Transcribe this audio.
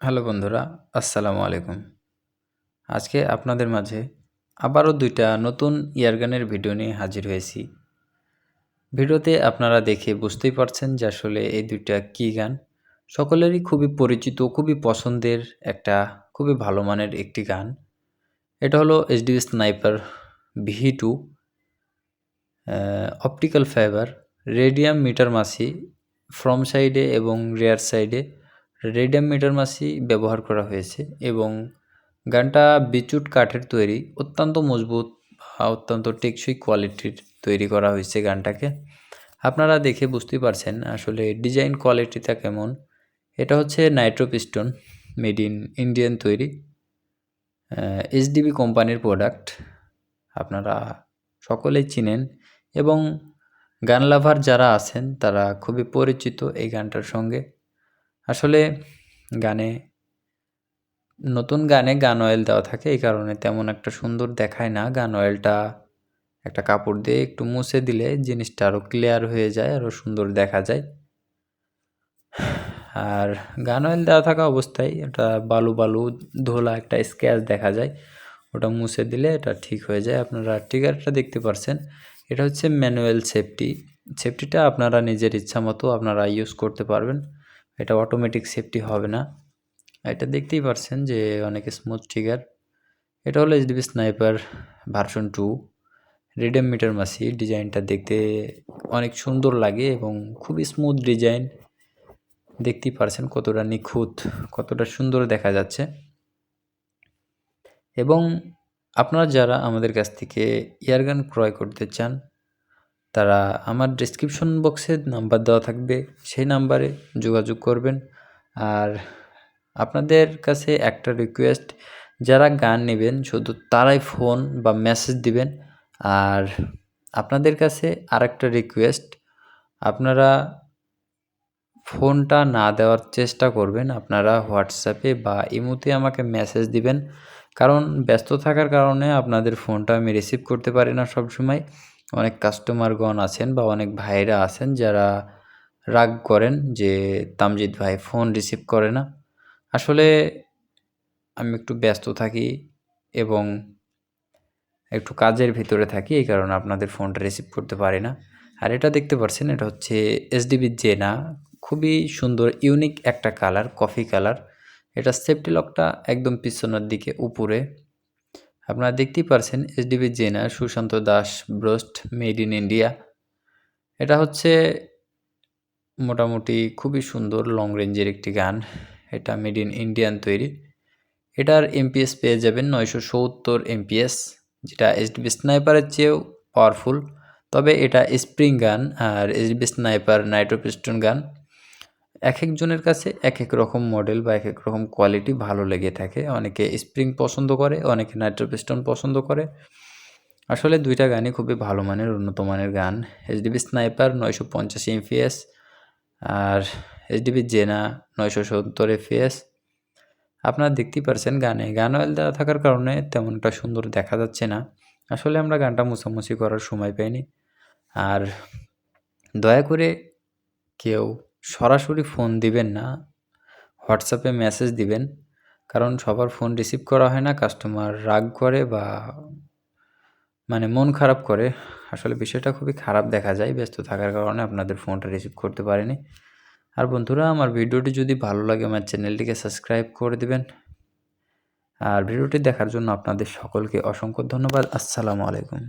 Hello বন্ধুরা, আসসালামু আলাইকুম। আজকে আপনাদের মাঝে আবারও দুইটা নতুন ইয়ারগানের ভিডিও নিয়ে হাজির হয়েছি। ভিডিওতে আপনারা দেখে বুঝতেই পারছেন যে আসলে এই দুইটা কী গান। সকলেরই খুবই পরিচিত, খুবই পছন্দের একটা, খুবই ভালো মানের একটি গান। এটা হলো HD sniper V two optical fibre, radium meter মাসি, ফ্রম সাইডে এবং রেয়ার সাইডে রেডিয়াম মিটার মাসি ব্যবহার করা হয়েছে এবং গানটা বিচুট কাঠের তৈরি, অত্যন্ত মজবুত অত্যন্ত টেকসই কোয়ালিটির তৈরি করা হয়েছে গানটাকে। আপনারা দেখে বুঝতেই পারছেন আসলে ডিজাইন কোয়ালিটিটা কেমন। এটা হচ্ছে Nitro Piston made in Indian তৈরি। এইচডিবি কোম্পানির প্রোডাক্ট আপনারা সকলেই চিনেন এবং গান লাভার যারা আছেন তারা খুবই পরিচিত এই গানটার সঙ্গে। আসলে গানে নতুন গানে গান অয়েল দেওয়া থাকে, এই কারণে তেমন একটা সুন্দর দেখায় না। গান অয়েলটা একটা কাপড় দিয়ে একটু মুছে দিলে জিনিসটা আরও ক্লিয়ার হয়ে যায় আরও সুন্দর দেখা যায়। আর গান অয়েল দেওয়া থাকা অবস্থায় এটা বালু বালু ধোলা একটা স্ক্যাচ দেখা যায়। ওটা মুছে দিলে এটা ঠিক হয়ে যায়। আপনারা ট্রিগারটা দেখতে পারছেন। এটা হচ্ছে ম্যানুয়াল সেফটি সেফটিটা আপনারা নিজের ইচ্ছা মতো আপনারা ইউজ করতে পারবেন। এটা অটোমেটিক সেফটি হবে না। এটা দেখতেই পারছেন যে অনেক স্মুথ ট্রিগার এটা হলো এইচডিবি স্নাইপার ভার্সন টু রিডেম মিটার মাসি ডিজাইনটা দেখতে অনেক সুন্দর লাগে এবং খুবই স্মুথ ডিজাইন দেখতেই পারছেন কতটা নিখুঁত, কতটা সুন্দর দেখা যাচ্ছে। এবং আপনারা যারা আমাদের কাছ থেকে ইয়ারগান ক্রয় করতে চান তারা আমার ডিসক্রিপশন বক্সে নাম্বার দেওয়া থাকবে, সেই নাম্বারে যোগাযোগ করবেন। আর আপনাদের কাছে একটা রিকোয়েস্ট যারা গান নেবেন, শুধু তারাই ফোন বা মেসেজ দিবেন। আর আপনাদের কাছে আর একটা রিকোয়েস্ট আপনারা ফোনটা না দেওয়ার চেষ্টা করবেন, আপনারা হোয়াটসঅ্যাপে বা ইমোতে আমাকে মেসেজ দিবেন। কারণ ব্যস্ত থাকার কারণে আপনাদের ফোনটা আমি রিসিভ করতে পারি না সবসময়। অনেক কাস্টমারগণ আছেন বা অনেক ভাইরা আছেন যারা রাগ করেন যে তামজিৎ ভাই ফোন রিসিভ করে না। আসলে আমি একটু ব্যস্ত থাকি এবং একটু কাজের ভিতরে থাকি, এই কারণে আপনাদের ফোনটা রিসিভ করতে পারি না। আর এটা দেখতে পাচ্ছেন, এটা হচ্ছে এসডিবি জেনা খুবই সুন্দর ইউনিক একটা কালার কফি কালার এটা সেফটি লকটা একদম পিছনের দিকে, উপরে। আপনারা দেখতেই পারছেন এসডিবি জেনা সুশান্ত দাস ব্রোস্ট মেড ইন ইন্ডিয়া। এটা হচ্ছে মোটামুটি খুবই সুন্দর লং রেঞ্জের একটি গান। এটা মেড ইন ইন্ডিয়ান তৈরি। এটার এমপিএস পেয়ে যাবেন নয়শো সত্তর এমপিএস যেটা এইচডিবি স্নাইপারের চেয়েও পাওয়ারফুল তবে এটা স্প্রিং গান আর এইচডিবি স্নাইপার নাইট্রোপিস্টন গান। এক একজনের কাছে এক এক রকম মডেল বা এক এক রকম কোয়ালিটি ভালো লেগে থাকে। অনেকে স্প্রিং পছন্দ করে, অনেকে নাইট্রোপিস্টন পছন্দ করে। আসলে দুইটা গানই খুবই ভালো মানের, উন্নত মানের গান। এইচডিবি স্নাইপার নয়শো পঞ্চাশ এমপিএস আর এইচডিবি জেনা নয়শো সত্তর এফপিএস আপনারা দেখতেই পারছেন গানে। গান অয়েল দেওয়া থাকার কারণে তেমনটা সুন্দর দেখা যাচ্ছে না। আসলে আমরা গানটা মুছামুছি করার সময় পাইনি। আর দয়া করে কেউ সরাসরি ফোন দিবেন না হোয়াটসঅ্যাপে মেসেজ দিবেন, কারণ সবার ফোন রিসিভ করা হয় না কাস্টমার রাগ করে বা মানে মন খারাপ করে। আসলে বিষয়টা খুবই খারাপ দেখা যায়, ব্যস্ত থাকার কারণে আপনাদের ফোনটা রিসিভ করতে পারেনি। আর বন্ধুরা, আমার ভিডিওটি যদি ভালো লাগে, আমার চ্যানেলটিকে সাবস্ক্রাইব করে দেবেন। আর ভিডিওটি দেখার জন্য আপনাদের সকলকে অসংখ্য ধন্যবাদ। আসসালামু আলাইকুম।